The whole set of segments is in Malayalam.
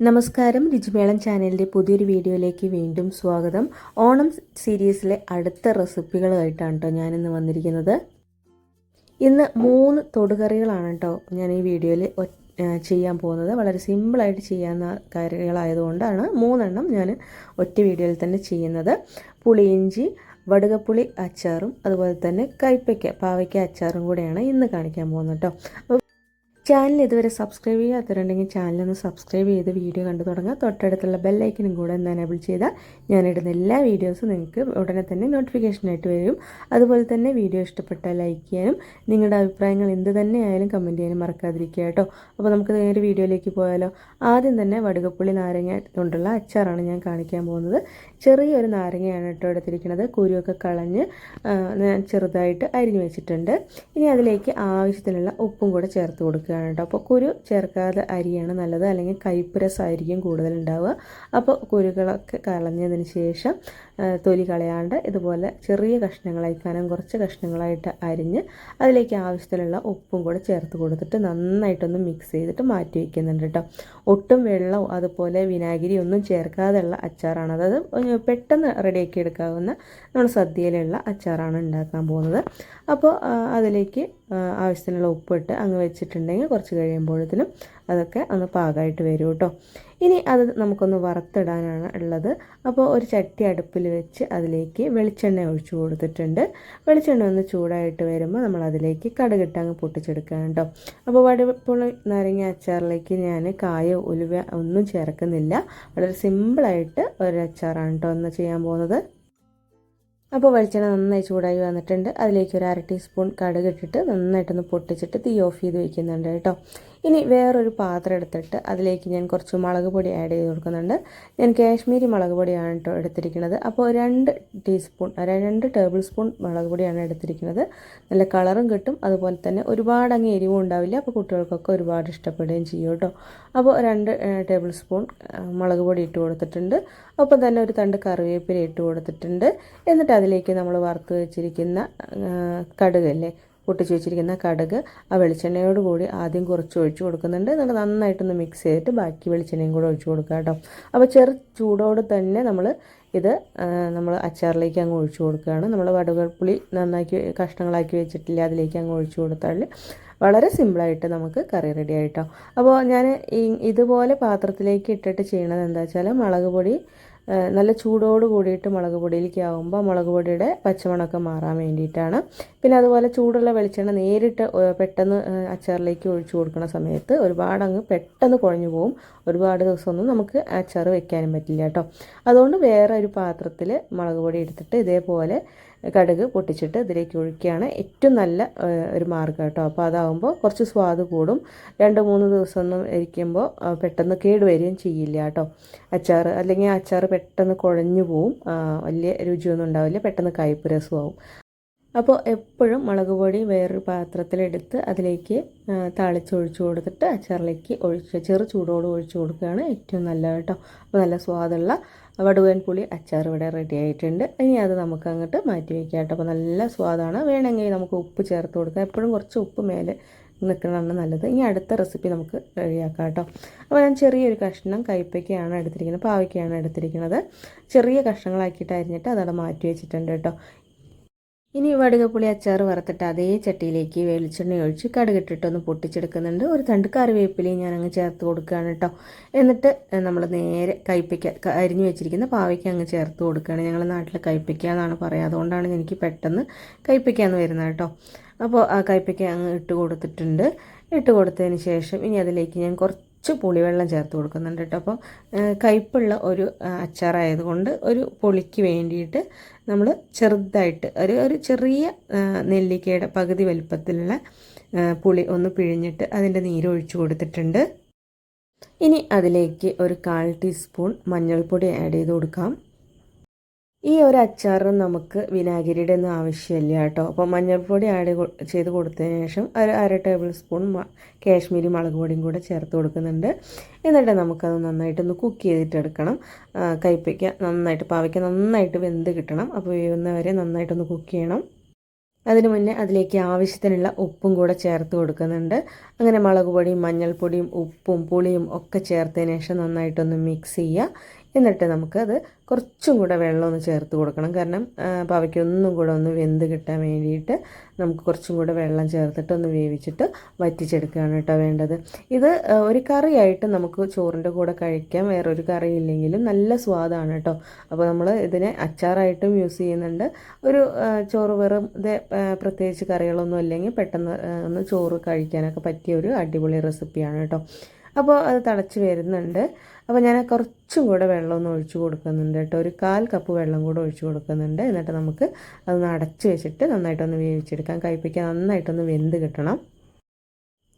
നമസ്കാരം. രുചിമേളം ചാനലിന്റെ പുതിയൊരു വീഡിയോയിലേക്ക് വീണ്ടും സ്വാഗതം. ഓണം സീരീസിലെ അടുത്ത റെസിപ്പികളുമായിട്ടാണ് കേട്ടോ ഞാനിന്ന് വന്നിരിക്കുന്നത്. ഇന്ന് മൂന്ന് തൊടുകറികളാണ് കേട്ടോ ഞാൻ ഈ വീഡിയോയിൽ ചെയ്യാൻ പോകുന്നത്. വളരെ സിമ്പിളായിട്ട് ചെയ്യാവുന്ന കറികളായതുകൊണ്ടാണ് മൂന്നെണ്ണം ഞാൻ ഒറ്റ വീഡിയോയിൽ തന്നെ ചെയ്യുന്നത്. പുളിയിഞ്ചി വടുകപ്പുളി അച്ചാറും അതുപോലെ തന്നെ കൈപ്പയ്ക്ക പാവയ്ക്ക അച്ചാറും കൂടെയാണ് ഇന്ന് കാണിക്കാൻ പോകുന്നത് കേട്ടോ ചാനൽ ഇതുവരെ സബ്സ്ക്രൈബ് ചെയ്യാത്തവരുണ്ടെങ്കിൽ ചാനലൊന്ന് സബ്സ്ക്രൈബ് ചെയ്ത് വീഡിയോ കണ്ടു തുടങ്ങുക. തൊട്ടടുത്തുള്ള ബെല്ലൈക്കനും കൂടെ ഒന്ന് എനേബിൾ ചെയ്താൽ ഞാനിടുന്ന എല്ലാ വീഡിയോസും നിങ്ങൾക്ക് ഉടനെ തന്നെ നോട്ടിഫിക്കേഷനായിട്ട് വരും. അതുപോലെ തന്നെ വീഡിയോ ഇഷ്ടപ്പെട്ടാൽ ലൈക്ക് ചെയ്യാനും നിങ്ങളുടെ അഭിപ്രായങ്ങൾ എന്ത് തന്നെ ആയാലും കമന്റ് ചെയ്യാനും മറക്കാതിരിക്കുക കേട്ടോ. അപ്പോൾ നമുക്ക് നേരെ വീഡിയോയിലേക്ക് പോയാലോ? ആദ്യം തന്നെ വടുകപ്പുള്ളി നാരങ്ങ കൊണ്ടുള്ള അച്ചാറാണ് ഞാൻ കാണിക്കാൻ പോകുന്നത്. ചെറിയൊരു നാരങ്ങയാണ് കേട്ടോ എടുത്തിരിക്കുന്നത്. കുരുവൊക്കെ കളഞ്ഞ് ഞാൻ ചെറുതായിട്ട് അരിഞ്ഞു വെച്ചിട്ടുണ്ട്. ഇനി അതിലേക്ക് ആവശ്യത്തിനുള്ള ഉപ്പും കൂടെ ചേർത്ത് കൊടുക്കുക ചേർക്കുകയാണ് കേട്ടോ. അപ്പോൾ കുരു ചേർക്കാതെ അരിയാണ് നല്ലത്. അല്ലെങ്കിൽ കയ്പ്പ് രസമായിരിക്കും കൂടുതൽ ഉണ്ടാവുക അപ്പോൾ കുരുകളൊക്കെ കളഞ്ഞതിന് ശേഷം തൊലി കളയാണ്ട് ഇതുപോലെ ചെറിയ കഷ്ണങ്ങളായി കനം കുറച്ച് കഷ്ണങ്ങളായിട്ട് അരിഞ്ഞ് അതിലേക്ക് ആവശ്യത്തിനുള്ള ഉപ്പും കൂടെ ചേർത്ത് കൊടുത്തിട്ട് നന്നായിട്ടൊന്ന് മിക്സ് ചെയ്തിട്ട് മാറ്റി വയ്ക്കുന്നുണ്ട് കേട്ടോ. ഒട്ടും വെള്ളവും അതുപോലെ വിനാഗിരി ഒന്നും ചേർക്കാതെയുള്ള അച്ചാറാണ്. അതായത് പെട്ടെന്ന് റെഡിയാക്കി എടുക്കാവുന്ന നമ്മൾ സദ്യയിലുള്ള അച്ചാറാണ് ഉണ്ടാക്കാൻ പോകുന്നത്. അപ്പോൾ അതിലേക്ക് ആവശ്യത്തിനുള്ള ഉപ്പിട്ട് അങ്ങ് വെച്ചിട്ടുണ്ടെങ്കിൽ കുറച്ച് കഴിയുമ്പോഴത്തേനും അതൊക്കെ ഒന്ന് പാകമായിട്ട് വരും കേട്ടോ ഇനി അത് നമുക്കൊന്ന് വറുത്തിടാനാണ് ഉള്ളത്. അപ്പോൾ ഒരു ചട്ടി അടുപ്പിൽ വെച്ച് അതിലേക്ക് വെളിച്ചെണ്ണ ഒഴിച്ചു കൊടുത്തിട്ടുണ്ട്. വെളിച്ചെണ്ണ ഒന്ന് ചൂടായിട്ട് വരുമ്പോൾ നമ്മൾ അതിലേക്ക് കടുകിട്ട് അങ്ങ് പൊട്ടിച്ചെടുക്കുക കേട്ടോ അപ്പോൾ വടപ്പുള്ള നാരങ്ങ അച്ചാറിലേക്ക് ഞാൻ കായ ഉലുവ ഒന്നും ചേർക്കുന്നില്ല. വളരെ സിമ്പിളായിട്ട് ഒരു അച്ചാറാണ് കേട്ടോ ഒന്ന് ചെയ്യാൻ പോകുന്നത്. അപ്പോൾ വെളിച്ചെണ്ണ നന്നായി ചൂടായി വന്നിട്ടുണ്ട്. അതിലേക്ക് ഒരു അര ടീസ്പൂൺ കടുക് ഇട്ടിട്ട് നന്നായിട്ടൊന്ന് പൊട്ടിച്ചിട്ട് തീ ഓഫ് ചെയ്ത് വയ്ക്കുന്നുണ്ട് കേട്ടോ ഇനി വേറൊരു പാത്രം എടുത്തിട്ട് അതിലേക്ക് ഞാൻ കുറച്ച് മുളക് പൊടി ആഡ് ചെയ്ത് കൊടുക്കുന്നുണ്ട്. ഞാൻ കാശ്മീരി മുളക് പൊടിയാണ് കേട്ടോ എടുത്തിരിക്കുന്നത്. അപ്പോൾ രണ്ട് ടീസ്പൂൺ രണ്ട് ടേബിൾ സ്പൂൺ മുളക് പൊടിയാണ് എടുത്തിരിക്കുന്നത്. നല്ല കളറും കിട്ടും. അതുപോലെ തന്നെ ഒരുപാട് അങ്ങ് എരിവും ഉണ്ടാവില്ല. അപ്പോൾ കുട്ടികൾക്കൊക്കെ ഒരുപാട് ഇഷ്ടപ്പെടുകയും ചെയ്യും കേട്ടോ അപ്പോൾ രണ്ട് ടേബിൾ സ്പൂൺ മുളക് പൊടി ഇട്ട് കൊടുത്തിട്ടുണ്ട്. ഒപ്പം തന്നെ ഒരു തണ്ട് കറിവേപ്പില ഇട്ട് കൊടുത്തിട്ടുണ്ട്. എന്നിട്ട് അതിലേക്ക് നമ്മൾ വറുത്ത് വെച്ചിരിക്കുന്ന കടുക് അല്ലേ പൊട്ടിച്ച് വെച്ചിരിക്കുന്ന കടുക് ആ വെളിച്ചെണ്ണയോട് കൂടി ആദ്യം കുറച്ച് ഒഴിച്ചു കൊടുക്കുന്നുണ്ട്. എന്നിട്ട് നന്നായിട്ടൊന്ന് മിക്സ് ചെയ്തിട്ട് ബാക്കി വെളിച്ചെണ്ണയും കൂടെ ഒഴിച്ചു കൊടുക്കുക കേട്ടോ. അപ്പോൾ ചെറു ചൂടോട് തന്നെ നമ്മൾ ഇത് നമ്മൾ അച്ചാറിലേക്ക് അങ്ങ് ഒഴിച്ചു കൊടുക്കുകയാണ്. നമ്മൾ വടുകൾപ്പുളി നന്നാക്കി കഷ്ണങ്ങളാക്കി വെച്ചിട്ടില്ല അതിലേക്ക് അങ്ങ് ഒഴിച്ചു കൊടുത്താൽ വളരെ സിമ്പിളായിട്ട് നമുക്ക് കറി റെഡി ആയിട്ടോ. അപ്പോൾ ഞാൻ ഇതുപോലെ പാത്രത്തിലേക്ക് ഇട്ടിട്ട് ചെയ്യണത് എന്താ വെച്ചാൽ മുളക് പൊടി നല്ല ചൂടോട് കൂടിയിട്ട് മുളക് പൊടിയിലേക്ക് ആകുമ്പോൾ മുളക് പൊടിയുടെ പച്ചമണമൊക്കെ മാറാൻ വേണ്ടിയിട്ടാണ്. പിന്നെ അതുപോലെ ചൂടുള്ള വെളിച്ചെണ്ണ നേരിട്ട് പെട്ടെന്ന് അച്ചാറിലേക്ക് ഒഴിച്ചു കൊടുക്കുന്ന സമയത്ത് ഒരുപാട് അങ്ങ് പെട്ടെന്ന് കുഴഞ്ഞു പോകും ഒരുപാട് ദിവസമൊന്നും നമുക്ക് അച്ചാർ വെക്കാനും പറ്റില്ല കേട്ടോ. അതുകൊണ്ട് വേറെ ഒരു പാത്രത്തിൽ മുളക് പൊടി എടുത്തിട്ട് ഇതേപോലെ കടുക് പൊട്ടിച്ചിട്ട് ഇതിലേക്ക് ഒഴിക്കുകയാണ് ഏറ്റവും നല്ല ഒരു മാർഗം കേട്ടോ. അപ്പോൾ അതാകുമ്പോൾ കുറച്ച് സ്വാദ് കൂടും. രണ്ട് മൂന്ന് ദിവസം ഒന്നും ഇരിക്കുമ്പോൾ പെട്ടെന്ന് കേടുവരികയും ചെയ്യില്ല കേട്ടോ. അച്ചാർ അല്ലെങ്കിൽ അച്ചാർ പെട്ടെന്ന് കുഴഞ്ഞു പോവും. വലിയ രുചിയൊന്നും ഉണ്ടാവില്ല. പെട്ടെന്ന് കയ്പ്പ് രസമാവും. അപ്പോൾ എപ്പോഴും മുളക് പൊടി വേറൊരു പാത്രത്തിലെടുത്ത് അതിലേക്ക് താളിച്ചൊഴിച്ചു കൊടുത്തിട്ട് അച്ചാറിലേക്ക് ഒഴിച്ച് ചെറു ചൂടോട് ഒഴിച്ചു കൊടുക്കുകയാണ് ഏറ്റവും നല്ല കേട്ടോ. അപ്പോൾ നല്ല സ്വാദുള്ള വടുവൻ പുളി അച്ചാർ ഇവിടെ റെഡി ആയിട്ടുണ്ട്. ഇനി അത് നമുക്ക് അങ്ങോട്ട് മാറ്റി വയ്ക്കാം കേട്ടോ. അപ്പോൾ നല്ല സ്വാദാണ്. വേണമെങ്കിൽ നമുക്ക് ഉപ്പ് ചേർത്ത് കൊടുക്കാം. എപ്പോഴും കുറച്ച് ഉപ്പ് മേലെ നിൽക്കുന്നതാണ് നല്ലത്. ഇനി അടുത്ത റെസിപ്പി നമുക്ക് റെഡിയാക്കാം കേട്ടോ. അപ്പോൾ ഞാൻ ചെറിയൊരു കഷ്ണം കയ്പ്പയ്ക്കാണ് എടുത്തിരിക്കുന്നത്. പാവയ്ക്കാണ് എടുത്തിരിക്കുന്നത്. ചെറിയ കഷ്ണങ്ങളാക്കിയിട്ട് അരിഞ്ഞിട്ട് അതവിടെ മാറ്റി വെച്ചിട്ടുണ്ട് കേട്ടോ. ഇനി വടുകപ്പുളി അച്ചാർ വറുത്തിട്ട് അതേ ചട്ടിയിലേക്ക് വെളിച്ചെണ്ണ ഒഴിച്ച് കടുകിട്ടിട്ടൊന്ന് പൊട്ടിച്ചെടുക്കുന്നുണ്ട്. ഒരു തണ്ട് കറിവേപ്പിലയും ഞാൻ അങ്ങ് ചേർത്ത് കൊടുക്കുകയാണ് കേട്ടോ എന്നിട്ട് നമ്മൾ നേരെ കയ്പ്പയ്ക്ക അരിഞ്ഞു വെച്ചിരിക്കുന്ന പാവയ്ക്ക അങ്ങ് ചേർത്ത് കൊടുക്കുകയാണ്. ഞങ്ങളുടെ നാട്ടിൽ കയ്പ്പയ്ക്ക എന്നാണ് പറയുക അതുകൊണ്ടാണ് എനിക്ക് പെട്ടെന്ന് കയ്പ്പയ്ക്ക എന്ന് വരുന്നത് കേട്ടോ അപ്പോൾ ആ കയ്പ്പയ്ക്ക അങ്ങ് ഇട്ട് കൊടുത്തിട്ടുണ്ട്. ഇട്ട് കൊടുത്തതിന് ശേഷം ഇനി അതിലേക്ക് ഞാൻ കുറച്ച് കുറച്ച് പുളിവെള്ളം ചേർത്ത് കൊടുക്കുന്നുണ്ട് കേട്ടോ. അപ്പോൾ കയ്പുള്ള ഒരു അച്ചാറായതുകൊണ്ട് ഒരു പൊളിക്ക് വേണ്ടിയിട്ട് നമ്മൾ ചെറുതായിട്ട് ഒരു ഒരു ചെറിയ നെല്ലിക്കയുടെ പകുതി വലുപ്പത്തിലുള്ള പുളി ഒന്ന് പിഴിഞ്ഞിട്ട് അതിന്റെ നീര് ഒഴിച്ചു കൊടുത്തിട്ടുണ്ട്. ഇനി അതിലേക്ക് ഒരു കാൽ ടീസ്പൂൺ മഞ്ഞൾപ്പൊടി ആഡ് ചെയ്ത് കൊടുക്കാം. ഈ ഒരു അച്ചാറും നമുക്ക് വിനാഗിരിയുടെ ഒന്നും ആവശ്യമില്ല കേട്ടോ. അപ്പോൾ മഞ്ഞൾപ്പൊടി ആഡ് ചെയ്ത് കൊടുത്തതിന് ശേഷം ഒരു അര ടേബിൾ സ്പൂൺ കാശ്മീരി മുളക് പൊടിയും കൂടെ ചേർത്ത് കൊടുക്കുന്നുണ്ട്. എന്നിട്ട് നമുക്കത് നന്നായിട്ടൊന്ന് കുക്ക് ചെയ്തിട്ടെടുക്കണം. കയ്പ്പയ്ക്ക നന്നായിട്ട് പാവയ്ക്ക നന്നായിട്ട് വെന്ത് കിട്ടണം. അപ്പോൾ വേവുന്നവരെ നന്നായിട്ടൊന്ന് കുക്ക് ചെയ്യണം. അതിന് മുന്നേ അതിലേക്ക് ആവശ്യത്തിനുള്ള ഉപ്പും കൂടെ ചേർത്ത് കൊടുക്കുന്നുണ്ട്. അങ്ങനെ മുളക് പൊടിയും മഞ്ഞൾപ്പൊടിയും ഉപ്പും പുളിയും ഒക്കെ ചേർത്തതിന് ശേഷം നന്നായിട്ടൊന്ന് മിക്സ് ചെയ്യുക. എന്നിട്ട് നമുക്കത് കുറച്ചും കൂടെ വെള്ളം ഒന്ന് ചേർത്ത് കൊടുക്കണം. കാരണം പാവയ്ക്ക് ഒന്നും കൂടെ ഒന്ന് വെന്ത് കിട്ടാൻ വേണ്ടിയിട്ട് നമുക്ക് കുറച്ചും കൂടെ വെള്ളം ചേർത്തിട്ട് ഒന്ന് വേവിച്ചിട്ട് വറ്റിച്ചെടുക്കുകയാണ് കേട്ടോ വേണ്ടത്. ഇത് ഒരു കറിയായിട്ട് നമുക്ക് ചോറിന്റെ കൂടെ കഴിക്കാം. വേറൊരു കറി ഇല്ലെങ്കിലും നല്ല സ്വാദാണ് കേട്ടോ. അപ്പോൾ നമ്മൾ ഇതിനെ അച്ചാറായിട്ടും യൂസ് ചെയ്യുന്നുണ്ട്. ഒരു ചോറ് വെറും പ്രത്യേകിച്ച് കറികളൊന്നും അല്ലെങ്കിൽ പെട്ടെന്ന് ഒന്ന് ചോറ് കഴിക്കാനൊക്കെ പറ്റിയ ഒരു അടിപൊളി റെസിപ്പിയാണ് കേട്ടോ. അപ്പോൾ അത് തിളച്ച് വരുന്നുണ്ട്. അപ്പോൾ ഞാൻ കുറച്ചും കൂടെ വെള്ളമൊന്നും ഒഴിച്ച് കൊടുക്കുന്നുണ്ട് കേട്ടോ. ഒരു കാൽ കപ്പ് വെള്ളം കൂടെ ഒഴിച്ച് കൊടുക്കുന്നുണ്ട്. എന്നിട്ട് നമുക്ക് അതൊന്ന് അടച്ച് വെച്ചിട്ട് നന്നായിട്ടൊന്ന് വേവിച്ചെടുക്കാം. കയ്പ്പിക്കാൻ നന്നായിട്ടൊന്ന് വെന്ത് കിട്ടണം.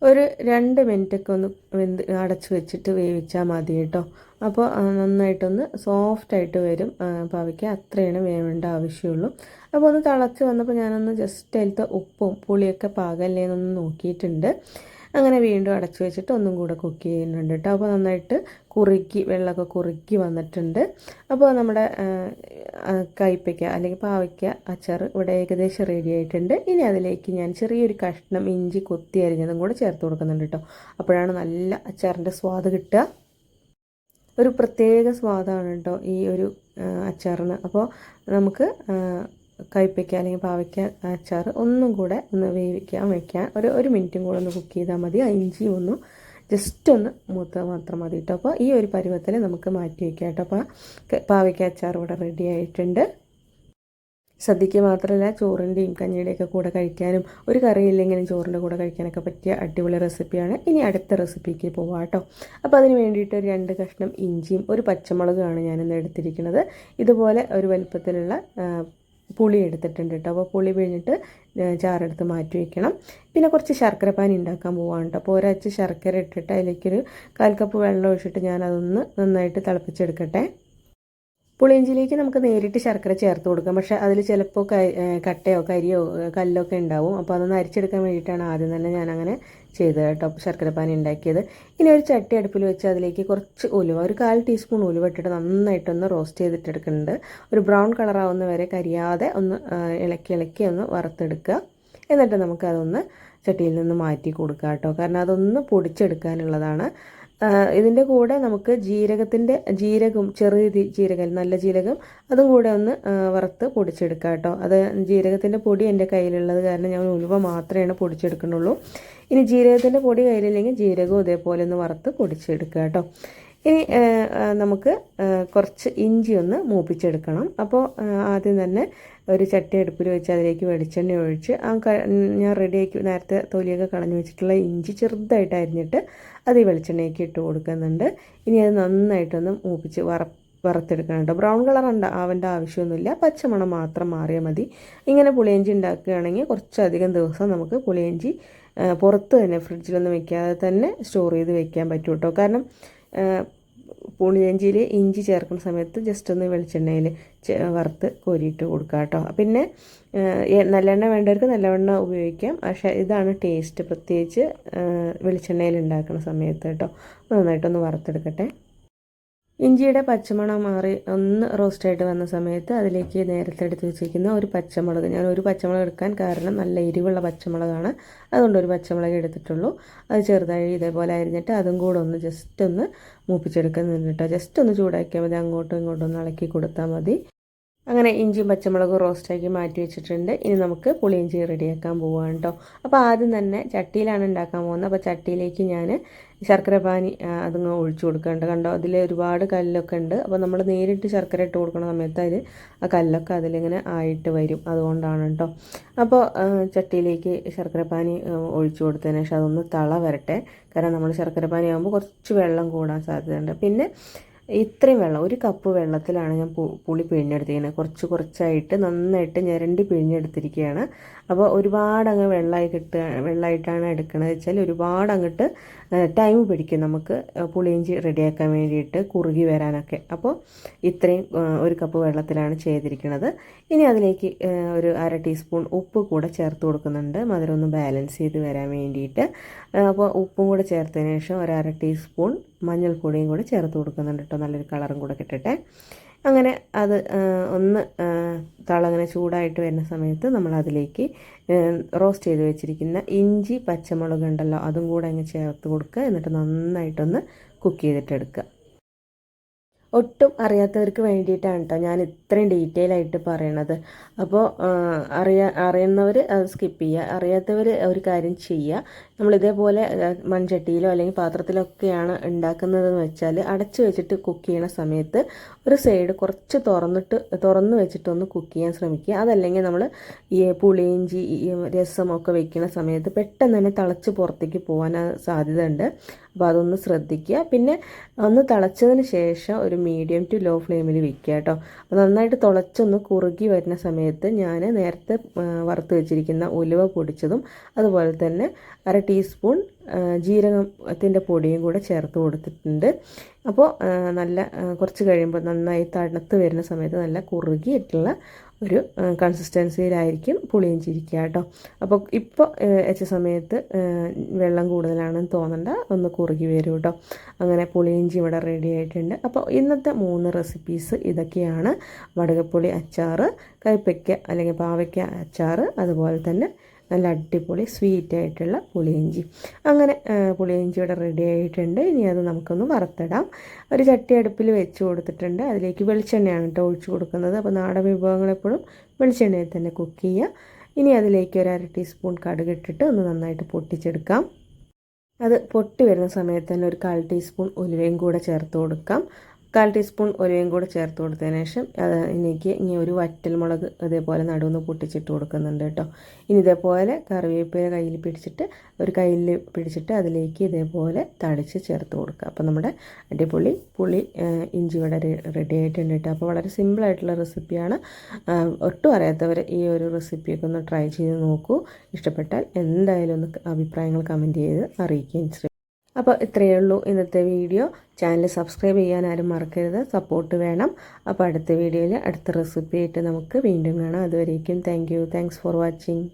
ഒരു രണ്ട് മിനിറ്റൊക്കെ ഒന്ന് വെന്ത് അടച്ച് വെച്ചിട്ട് വേവിച്ചാൽ മതി കേട്ടോ. അപ്പോൾ നന്നായിട്ടൊന്ന് സോഫ്റ്റായിട്ട് വരും. പാവയ്ക്ക് അത്രയാണ് വേവേണ്ട ആവശ്യമുള്ളൂ. അപ്പോൾ ഒന്ന് തിളച്ച് വന്നപ്പോൾ ഞാനൊന്ന് ജസ്റ്റ് അതിലത്തെ ഉപ്പും പുളിയൊക്കെ പാകല്ലേന്നൊന്ന് നോക്കിയിട്ടുണ്ട്. അങ്ങനെ വീണ്ടും അടച്ചു വെച്ചിട്ട് ഒന്നും കൂടെ കുക്ക് ചെയ്യുന്നുണ്ട് കേട്ടോ. അപ്പോൾ നന്നായിട്ട് കുറുക്കി വെള്ളമൊക്കെ കുറുക്കി വന്നിട്ടുണ്ട്. അപ്പോൾ നമ്മുടെ കയ്പ്പയ്ക്ക അല്ലെങ്കിൽ പാവയ്ക്ക അച്ചാർ ഇവിടെ ഏകദേശം റെഡി ആയിട്ടുണ്ട്. ഇനി അതിലേക്ക് ഞാൻ ചെറിയൊരു കഷ്ണം ഇഞ്ചി കൊത്തി അരിഞ്ഞതും കൂടെ ചേർത്ത് കൊടുക്കുന്നുണ്ട് കേട്ടോ. അപ്പോഴാണ് നല്ല അച്ചാറിന്റെ സ്വാദ് കിട്ടുക. ഒരു പ്രത്യേക സ്വാദാണ് കേട്ടോ ഈ ഒരു അച്ചാറിന്. അപ്പോൾ നമുക്ക് കയ്പ്പയ്ക്ക അല്ലെങ്കിൽ പാവയ്ക്ക അച്ചാർ ഒന്നും കൂടെ ഒന്ന് വേവിക്കാൻ വെക്കാൻ ഒരു ഒരു മിനിറ്റും കൂടെ ഒന്ന് കുക്ക് ചെയ്താൽ മതി. ആ ഇഞ്ചി ഒന്ന് ജസ്റ്റ് ഒന്ന് മൂത്ത മാത്രം മതി കേട്ടോ അപ്പോൾ ഈ ഒരു പരുവത്തിൽ നമുക്ക് മാറ്റി വയ്ക്കാം കേട്ടോ അപ്പോൾ പാവയ്ക്ക അച്ചാർ ഇവിടെ റെഡി ആയിട്ടുണ്ട്. സദ്യയ്ക്ക് മാത്രമല്ല ചോറിന്റെയും കഞ്ഞിയുടെയൊക്കെ കൂടെ കഴിക്കാനും ഒരു കറിയില്ലെങ്കിലും ചോറിന്റെ കൂടെ കഴിക്കാനൊക്കെ പറ്റിയ അടിപൊളി റെസിപ്പിയാണ് ഇനി അടുത്ത റെസിപ്പിക്ക് പോവാം കേട്ടോ അപ്പോൾ അതിന് വേണ്ടിയിട്ട് ഒരു രണ്ട് കഷ്ണം ഇഞ്ചിയും ഒരു പച്ചമുളകുമാണ് ഞാനിന്ന് എടുത്തിരിക്കുന്നത്. ഇതുപോലെ ഒരു വലുപ്പത്തിലുള്ള പുളി എടുത്തിട്ടുണ്ട് കേട്ടോ. അപ്പോൾ പുളി പിഴിഞ്ഞിട്ട് ചാറെടുത്ത് മാറ്റി വയ്ക്കണം പിന്നെ കുറച്ച് ശർക്കര പാനി ഉണ്ടാക്കാൻ പോവാണ് കേട്ടോ. അപ്പോൾ ഒരച്ച് ശർക്കര ഇട്ടിട്ട് അതിലേക്കൊരു കാൽ കപ്പ് വെള്ളം ഒഴിച്ചിട്ട് ഞാനതൊന്ന് നന്നായിട്ട് തിളപ്പിച്ചെടുക്കട്ടെ. പുളിയിഞ്ചിയിലേക്ക് നമുക്ക് നേരിട്ട് ശർക്കര ചേർത്ത് കൊടുക്കാം. പക്ഷേ അതിൽ ചിലപ്പോൾ കട്ടയോ കരിയോ കല്ലൊക്കെ ഉണ്ടാവും. അപ്പോൾ അതൊന്ന് അരിച്ചെടുക്കാൻ വേണ്ടിയിട്ടാണ് ആദ്യം തന്നെ ഞാനങ്ങനെ ചെയ്തത് കേട്ടോ. ശർക്കരപ്പാനി ഉണ്ടാക്കിയത്. ഇനി ഒരു ചട്ടി അടുപ്പിൽ വെച്ച് അതിലേക്ക് കുറച്ച് ഉലുവ ഒരു കാൽ ടീസ്പൂൺ ഉലുവ ഇട്ടിട്ട് നന്നായിട്ടൊന്ന് റോസ്റ്റ് ചെയ്തിട്ടെടുക്കുന്നുണ്ട്. ഒരു ബ്രൗൺ കളറാവുന്ന വരെ കരിയാതെ ഒന്ന് ഇളക്കി ഇളക്കി ഒന്ന് വറുത്തെടുക്കുക. എന്നിട്ട് നമുക്കതൊന്ന് ചട്ടിയിൽ നിന്ന് മാറ്റി കൊടുക്കുക കേട്ടോ. കാരണം അതൊന്ന് പൊടിച്ചെടുക്കാനുള്ളതാണ്. ഇതിന്റെ കൂടെ നമുക്ക് ജീരകത്തിന്റെ ജീരകം ചെറിയ ജീരകം നല്ല ജീരകം അതും കൂടെ ഒന്ന് വറുത്ത് പൊടിച്ചെടുക്കാം കേട്ടോ. അത് ജീരകത്തിന്റെ പൊടി എന്റെ കയ്യിലുള്ളത് കാരണം ഞാൻ ഉലുവ മാത്രമേ പൊടിച്ചെടുക്കുന്നുള്ളൂ. ഇനി ജീരകത്തിന്റെ പൊടി കയ്യിലില്ലെങ്കിൽ ജീരകവും ഇതേപോലെ ഒന്ന് വറുത്ത് പൊടിച്ചെടുക്കുക കേട്ടോ. ഇനി നമുക്ക് കുറച്ച് ഇഞ്ചി ഒന്ന് മൂപ്പിച്ചെടുക്കണം. അപ്പോൾ ആദ്യം തന്നെ ഒരു ചട്ടി അടുപ്പിൽ വെച്ച് അതിലേക്ക് വെളിച്ചെണ്ണ ഒഴിച്ച് ആ ഞാൻ റെഡിയാക്കി നേരത്തെ തൊലിയൊക്കെ കളഞ്ഞു വെച്ചിട്ടുള്ള ഇഞ്ചി ചെറുതായിട്ട് അരിഞ്ഞിട്ട് അത് ഈ വെളിച്ചെണ്ണയ്ക്ക് ഇട്ട് കൊടുക്കുന്നുണ്ട്. ഇനി അത് നന്നായിട്ടൊന്ന് മൂപ്പിച്ച് വറ വറുത്തെടുക്കണം ബ്രൗൺ കളർ ഉണ്ട് ആവേണ്ട ആവശ്യമൊന്നുമില്ല. പച്ചമണം മാത്രം മാറിയാൽ മതി. ഇങ്ങനെ പുളിയഞ്ചി ഉണ്ടാക്കുകയാണെങ്കിൽ കുറച്ചധികം ദിവസം നമുക്ക് പുളിയഞ്ചി പുറത്ത് തന്നെ ഫ്രിഡ്ജിലൊന്നും വെക്കാതെ തന്നെ സ്റ്റോർ ചെയ്ത് വെക്കാൻ പറ്റും കേട്ടോ കാരണം പുളിയഞ്ചിയിൽ ഇഞ്ചി ചേർക്കുന്ന സമയത്ത് ജസ്റ്റ് ഒന്ന് വെളിച്ചെണ്ണയിൽ വറുത്ത് കോരിയിട്ട് കൊടുക്കുക കേട്ടോ പിന്നെ നല്ലെണ്ണ വേണ്ടവർക്ക് നല്ലവണ്ണ ഉപയോഗിക്കാം. പക്ഷേ ഇതാണ് ടേസ്റ്റ് പ്രത്യേകിച്ച് വെളിച്ചെണ്ണയിൽ ഉണ്ടാക്കുന്ന സമയത്ത് കേട്ടോ നന്നായിട്ടൊന്ന് വറുത്തെടുക്കട്ടെ. ഇഞ്ചിയുടെ പച്ചമണം മാറി ഒന്ന് റോസ്റ്റായിട്ട് വന്ന സമയത്ത് അതിലേക്ക് നേരത്തെ എടുത്ത് വെച്ചിരിക്കുന്ന ഒരു പച്ചമുളക്. ഞാൻ ഒരു പച്ചമുളക് എടുക്കാൻ കാരണം നല്ല എരിവുള്ള പച്ചമുളകാണ്. അതുകൊണ്ട് ഒരു പച്ചമുളക് എടുത്തിട്ടുള്ളൂ. അത് ചെറുതായി ഇതേപോലെ അരിഞ്ഞിട്ട് അതും കൂടെ ഒന്ന് ജസ്റ്റ് ഒന്ന് മൂപ്പിച്ചെടുക്കുന്നുണ്ട് കേട്ടോ ജസ്റ്റ് ഒന്ന് ചൂടാക്കിയാൽ മതി. അങ്ങോട്ടും ഇങ്ങോട്ടും ഒന്ന് ഇളക്കി കൊടുത്താൽ മതി. അങ്ങനെ ഇഞ്ചിയും പച്ചമുളകും റോസ്റ്റാക്കി മാറ്റി വെച്ചിട്ടുണ്ട്. ഇനി നമുക്ക് പുളിയിഞ്ചി റെഡിയാക്കാൻ പോവുകയാണ് കേട്ടോ അപ്പോൾ ആദ്യം തന്നെ ചട്ടിയിലാണ് ഉണ്ടാക്കാൻ പോകുന്നത്. അപ്പോൾ ചട്ടിയിലേക്ക് ഞാൻ ശർക്കര പാനി അതിങ്ങ് ഒഴിച്ചു കൊടുക്കുന്നുണ്ട് കണ്ടോ? അതിൽ ഒരുപാട് കല്ലൊക്കെ ഉണ്ട്. അപ്പോൾ നമ്മൾ നേരിട്ട് ശർക്കര ഇട്ട് കൊടുക്കുന്ന സമയത്ത് അതിൽ ആ കല്ലൊക്കെ അതിലിങ്ങനെ ആയിട്ട് വരും. അതുകൊണ്ടാണ് കേട്ടോ അപ്പോൾ ചട്ടിയിലേക്ക് ശർക്കര പാനി ഒഴിച്ചു കൊടുത്തതിന് ശേഷം അതൊന്ന് തള വരട്ടെ. കാരണം നമ്മൾ ശർക്കര പാനി ആകുമ്പോൾ കുറച്ച് വെള്ളം കൂടാൻ സാധ്യതയുണ്ട്. പിന്നെ ഇത്രയും വെള്ളം ഒരു കപ്പ് വെള്ളത്തിലാണ് ഞാൻ പുളി പിഴിഞ്ഞെടുത്തിരിക്കുന്നത്. കുറച്ച് കുറച്ചായിട്ട് നന്നായിട്ട് ഞരണ്ടി പിഴിഞ്ഞെടുത്തിരിക്കുകയാണ്. അപ്പോൾ ഒരുപാട് അങ്ങ് വെള്ളമായി കിട്ടുക വെള്ളമായിട്ടാണ് എടുക്കുന്നത് വെച്ചാൽ ഒരുപാട് അങ്ങോട്ട് ടൈം പിടിക്കും നമുക്ക് പുളിയിഞ്ചി റെഡിയാക്കാൻ വേണ്ടിയിട്ട് കുറുകി വരാനൊക്കെ. അപ്പോൾ ഇത്രയും ഒരു കപ്പ് വെള്ളത്തിലാണ് ചെയ്തിരിക്കുന്നത്. ഇനി അതിലേക്ക് ഒരു അര ടീസ്പൂൺ ഉപ്പ് കൂടെ ചേർത്ത് കൊടുക്കുന്നുണ്ട്. മധുരം ഒന്ന് ബാലൻസ് ചെയ്ത് വരാൻ വേണ്ടിയിട്ട്. അപ്പോൾ ഉപ്പും കൂടെ ചേർത്തതിന് ശേഷം ഒരു അര ടീസ്പൂൺ മഞ്ഞൾപ്പൊടിയും കൂടെ ചേർത്ത് കൊടുക്കുന്നുണ്ട് കേട്ടോ. നല്ലൊരു കളറും കൂടെ കിട്ടട്ടെ. അങ്ങനെ അത് ഒന്ന് തളങ്ങനെ ചൂടായിട്ട് വരുന്ന സമയത്ത് നമ്മൾ അതിലേക്ക് റോസ്റ്റ് ചെയ്ത് വെച്ചിരിക്കുന്ന ഇഞ്ചി പച്ചമുളക് ഉണ്ടല്ലോ അതും കൂടെ അങ്ങ് ചേർത്ത് കൊടുക്കുക. എന്നിട്ട് നന്നായിട്ടൊന്ന് കുക്ക് ചെയ്തിട്ടെടുക്കുക. ഒട്ടും അറിയാത്തവർക്ക് വേണ്ടിയിട്ടാണ് കേട്ടോ ഞാൻ ഇത്രയും ഡീറ്റെയിൽ ആയിട്ട് പറയണത്. അപ്പോൾ അറിയാ അറിയുന്നവർ അത് സ്കിപ്പ് ചെയ്യുക. അറിയാത്തവർ ഒരു കാര്യം ചെയ്യുക. നമ്മൾ ഇതേപോലെ മൺചട്ടിയിലോ അല്ലെങ്കിൽ പാത്രത്തിലൊക്കെയാണ് ഉണ്ടാക്കുന്നതെന്ന് വെച്ചാൽ അടച്ച് വെച്ചിട്ട് കുക്ക് ചെയ്യണ സമയത്ത് ഒരു സൈഡ് കുറച്ച് തുറന്നിട്ട് തുറന്ന് വെച്ചിട്ടൊന്ന് കുക്ക് ചെയ്യാൻ ശ്രമിക്കുക. അതല്ലെങ്കിൽ നമ്മൾ ഈ പുളിയിഞ്ചി രസമൊക്കെ വെക്കുന്ന സമയത്ത് പെട്ടെന്ന് തന്നെ തിളച്ച് പുറത്തേക്ക് പോകാൻ സാധ്യത ഉണ്ട് അപ്പോൾ അതൊന്ന് ശ്രദ്ധിക്കുക. പിന്നെ ഒന്ന് തിളച്ചതിന് ശേഷം ഒരു മീഡിയം ടു ലോ ഫ്ലെയിമിൽ വെക്കുക കേട്ടോ. അപ്പോൾ നന്നായിട്ട് തിളച്ചൊന്ന് കുറുകി വരുന്ന സമയത്ത് ഞാൻ നേരത്തെ വറുത്ത് വെച്ചിരിക്കുന്ന ഉലുവ പൊടിച്ചതും അതുപോലെ തന്നെ അര ടീസ്പൂൺ ജീരകത്തിന്റെ പൊടിയും കൂടെ ചേർത്ത് കൊടുത്തിട്ടുണ്ട്. അപ്പോൾ നല്ല കുറച്ച് കഴിയുമ്പോൾ നന്നായി തണുത്ത് വരുന്ന സമയത്ത് നല്ല കുറുകിയിട്ടുള്ള ഒരു കൺസിസ്റ്റൻസിയിലായിരിക്കും പുളിയും ചിരിക്കുക കേട്ടോ. അപ്പോൾ ഇപ്പോൾ വെച്ച സമയത്ത് വെള്ളം കൂടുതലാണെന്ന് തോന്നണ്ട ഒന്ന് കുറുകി വരും കേട്ടോ. അങ്ങനെ പുളിയിഞ്ചി ഇവിടെ റെഡി ആയിട്ടുണ്ട്. അപ്പോൾ ഇന്നത്തെ മൂന്ന് റെസിപ്പീസ് ഇതൊക്കെയാണ്. വടകപ്പുളി അച്ചാർ കൈപ്പയ്ക്ക അല്ലെങ്കിൽ പാവയ്ക്ക അച്ചാർ അതുപോലെ തന്നെ നല്ല അടിപൊളി സ്വീറ്റ് ആയിട്ടുള്ള പുളിയിഞ്ചി. അങ്ങനെ ആ, പുളിയിഞ്ചി ഇവിടെ റെഡി ആയിട്ടുണ്ട്. ഇനി അത് നമുക്കൊന്ന് വറുത്തിടാം. ഒരു ചട്ടി അടുപ്പിൽ വെച്ച് കൊടുത്തിട്ടുണ്ട്. അതിലേക്ക് വെളിച്ചെണ്ണയാണ് കേട്ടോ ഒഴിച്ചു കൊടുക്കുന്നത്. അപ്പോൾ നാടൻ വിഭവങ്ങൾ എപ്പോഴും വെളിച്ചെണ്ണയിൽ തന്നെ കുക്ക് ചെയ്യുക. ഇനി അതിലേക്ക് ഒരു അര ടീസ്പൂൺ കടുക് ഇട്ടിട്ട് ഒന്ന് നന്നായിട്ട് പൊട്ടിച്ചെടുക്കാം. അത് പൊട്ടി വരുന്ന സമയത്ത് തന്നെ ഒരു കാൽ ടീസ്പൂൺ ഉലുവയും കൂടെ ചേർത്ത് കൊടുക്കാം. കാൽ ടീസ്പൂൺ ഉലുവയും കൂടെ ചേർത്ത് കൊടുത്തതിന് ശേഷം എനിക്ക് ഇനി ഒരു വറ്റൽ മുളക് ഇതേപോലെ നടുവെന്ന് പൊട്ടിച്ചിട്ട് കൊടുക്കുന്നുണ്ട് കേട്ടോ. ഇനി ഇതേപോലെ കറിവേപ്പില കയ്യിൽ പിടിച്ചിട്ട് ഒരു കയ്യിൽ പിടിച്ചിട്ട് അതിലേക്ക് ഇതേപോലെ തടിച്ച് ചേർത്ത് കൊടുക്കുക. അപ്പോൾ നമ്മുടെ അടിപൊളി പുളി ഇഞ്ചി ഇവിടെ റെഡി ആയിട്ടുണ്ട് കേട്ടോ. അപ്പോൾ വളരെ സിമ്പിളായിട്ടുള്ള റെസിപ്പിയാണ്. ഒട്ടും അറിയാത്തവർ ഈ ഒരു റെസിപ്പിയൊക്കെ ഒന്ന് ട്രൈ ചെയ്ത് നോക്കൂ. ഇഷ്ടപ്പെട്ടാൽ എന്തായാലും ഒന്ന് അഭിപ്രായങ്ങൾ കമന്റ് ചെയ്ത് അറിയിക്കുകയും ശ്രമിക്കും അപ്പോൾ ഇത്രയേ ഉള്ളൂ ഇന്നത്തെ വീഡിയോ. ചാനൽ സബ്സ്ക്രൈബ് ചെയ്യാൻ ആരും മറക്കരുത്. സപ്പോർട്ട് വേണം. അപ്പോൾ അടുത്ത വീഡിയോയിൽ അടുത്ത റെസിപ്പി ആയിട്ട് നമുക്ക് വീണ്ടും കാണാം. അതുവരേക്കും thank you thanks for watching